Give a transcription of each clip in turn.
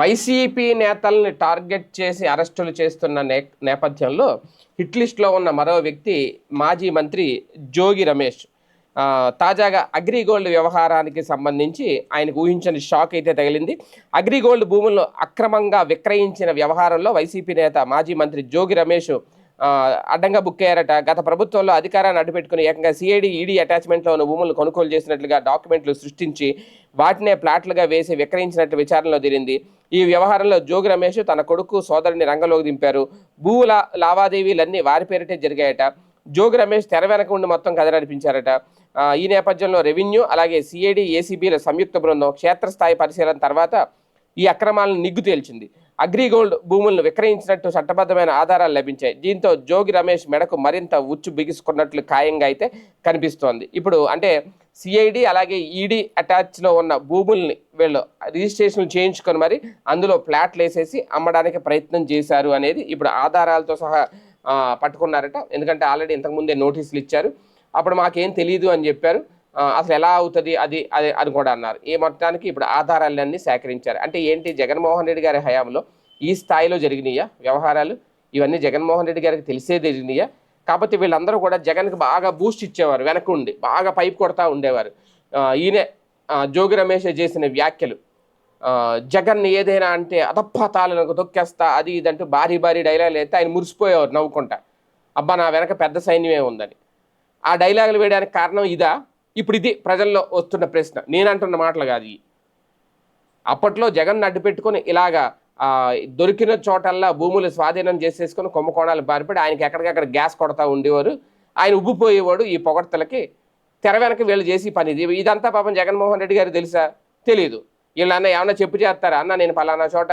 YCP నేతల్ని target చేసి అరెస్టులు చేస్తున్న నే నేపథ్యంలో హిట్ లిస్ట్లో ఉన్న మరో వ్యక్తి మాజీ మంత్రి జోగి రమేష్. తాజాగా అగ్రిగోల్డ్ వ్యవహారానికి సంబంధించి ఆయనకు ఊహించని షాక్ అయితే తగిలింది. అగ్రిగోల్డ్ భూములను అక్రమంగా విక్రయించిన వ్యవహారంలో వైసీపీ నేత మాజీ మంత్రి జోగి రమేష్ అడ్డంగా బుక్ అయ్యారట. గత ప్రభుత్వంలో అధికారాన్ని అడ్డుపెట్టుకుని ఏకంగా సిఐడి ఈడీ అటాచ్మెంట్లో ఉన్న భూములను కొనుగోలు చేసినట్లుగా డాక్యుమెంట్లు సృష్టించి వాటినే ప్లాట్లుగా వేసి విక్రయించినట్టు విచారణలో తేలింది. ఈ వ్యవహారంలో జోగి రమేష్ తన కొడుకు సోదరుని రంగంలోకి దింపారు. భూముల లావాదేవీలన్నీ వారి పేరిటే జరిగాయట. జోగి రమేష్ తెర వెనక ఉండి మొత్తం కథ నడిపించారట. ఈ నేపథ్యంలో రెవెన్యూ అలాగే సిఐడి ఏసీబీల సంయుక్త బృందం క్షేత్రస్థాయి పరిశీలన తర్వాత ఈ అక్రమాలను నిగ్గు తేల్చింది. అగ్రిగోల్డ్ భూములను విక్రయించినట్టు చట్టబద్ధమైన ఆధారాలు లభించాయి. దీంతో జోగి రమేష్ మెడకు మరింత ఉచ్చు బిగుసుకున్నట్లు ఖాయంగా అయితే కనిపిస్తోంది. ఇప్పుడు అంటే సిఐడి అలాగే ఈడీ అటాచ్లో ఉన్న భూముల్ని వీళ్ళు రిజిస్ట్రేషన్లు చేయించుకొని మరి అందులో ప్లాట్లు వేసేసి అమ్మడానికి ప్రయత్నం చేశారు అనేది ఇప్పుడు ఆధారాలతో సహా పట్టుకున్నారట. ఎందుకంటే ఆల్రెడీ ఇంతకుముందే నోటీసులు ఇచ్చారు. అప్పుడు మాకేం తెలియదు అని చెప్పారు. అసలు ఎలా అవుతుంది అది అది అని కూడా అన్నారు. ఈ మొత్తానికి ఇప్పుడు ఆధారాలన్నీ సేకరించారు. అంటే ఏంటి జగన్మోహన్ రెడ్డి గారి హయాంలో ఈ స్థాయిలో జరిగినాయా వ్యవహారాలు? ఇవన్నీ జగన్మోహన్ రెడ్డి గారికి తెలిసే జరిగినాయా? కాకపోతే వీళ్ళందరూ కూడా జగన్కి బాగా బూస్ట్ ఇచ్చేవారు వెనక ఉండి బాగా పైపు కొడతా ఉండేవారు. ఈయనే జోగి రమేష్ చేసిన వ్యాఖ్యలు. జగన్ ఏదైనా అంటే అదప్పతాలను తొక్కేస్తా అది ఇదంటూ భారీ భారీ డైలాగులు అయితే ఆయన మురిసిపోయేవారు నవ్వుకుంటా. అబ్బా నా వెనక పెద్ద సైన్యమే ఉందని. ఆ డైలాగులు వేయడానికి కారణం ఇదా? ఇప్పుడు ఇది ప్రజల్లో వస్తున్న ప్రశ్న. నేనంటున్న మాటలు కాదు అప్పట్లో జగన్ అడ్డు పెట్టుకొని ఇలాగా దొరికిన చోటల్లా భూములు స్వాధీనం చేసేసుకొని కుంభకోణాలు బారిపడి ఆయనకి ఎక్కడికక్కడ గ్యాస్ కొడతా ఉండేవారు. ఆయన ఉబ్బిపోయేవాడు ఈ పొగడ్తలకి తెర వెనక వీళ్ళు చేసి పని ఇది. ఇదంతా పాపం జగన్మోహన్ రెడ్డి గారు తెలుసా? తెలియదు వీళ్ళన్న ఏమన్నా చెప్పు చేస్తారా? అన్న నేను పలానా చోట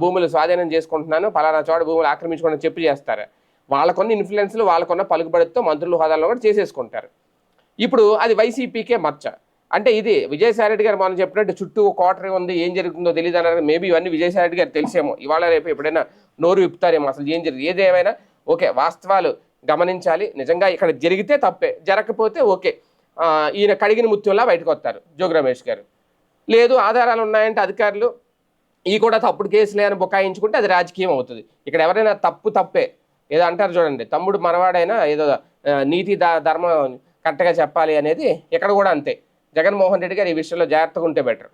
భూములు స్వాధీనం చేసుకుంటున్నాను పలానా చోట భూములు ఆక్రమించుకుని చెప్పు చేస్తారా? వాళ్ళకున్న ఇన్ఫ్లుయెన్స్లు వాళ్ళకున్న పలుకుబడితో మంత్రులు హోదాలో కూడా చేసేసుకుంటారు. ఇప్పుడు అది వైసీపీకే మచ్చ. అంటే ఇది విజయసాయిరెడ్డి గారు మనం చెప్పినట్టు చుట్టూ కోటరీ ఉంది ఏం జరుగుతుందో తెలియదు అన్నారు. మేబీ ఇవన్నీ విజయసాయిరెడ్డి గారు తెలిసేమో. ఇవాళ రేపు ఎప్పుడైనా నోరు విప్పుతారేమో అసలు ఏం జరిగింది. ఏదేమైనా ఓకే వాస్తవాలు గమనించాలి. నిజంగా ఇక్కడ జరిగితే తప్పే. జరగకపోతే ఓకే. ఈయన కడిగిన ముత్యంలా బయటకు వస్తారు జోగి రమేష్ గారు. లేదు ఆధారాలు ఉన్నాయంటే అధికారులు. ఈ కూడా తప్పుడు కేసులే అని బుకాయించుకుంటే అది రాజకీయం అవుతుంది. ఇక్కడ ఎవరైనా తప్పు తప్పే. ఏదో అంటారు చూడండి తమ్ముడు మనవాడైనా ఏదో నీతి ద- ధర్మం కరెక్ట్గా చెప్పాలి అనేది ఇక్కడ కూడా అంతే. జగన్మోహన్ రెడ్డి గారు ఈ విషయంలో జాగ్రత్తగా ఉంటే బెటర్.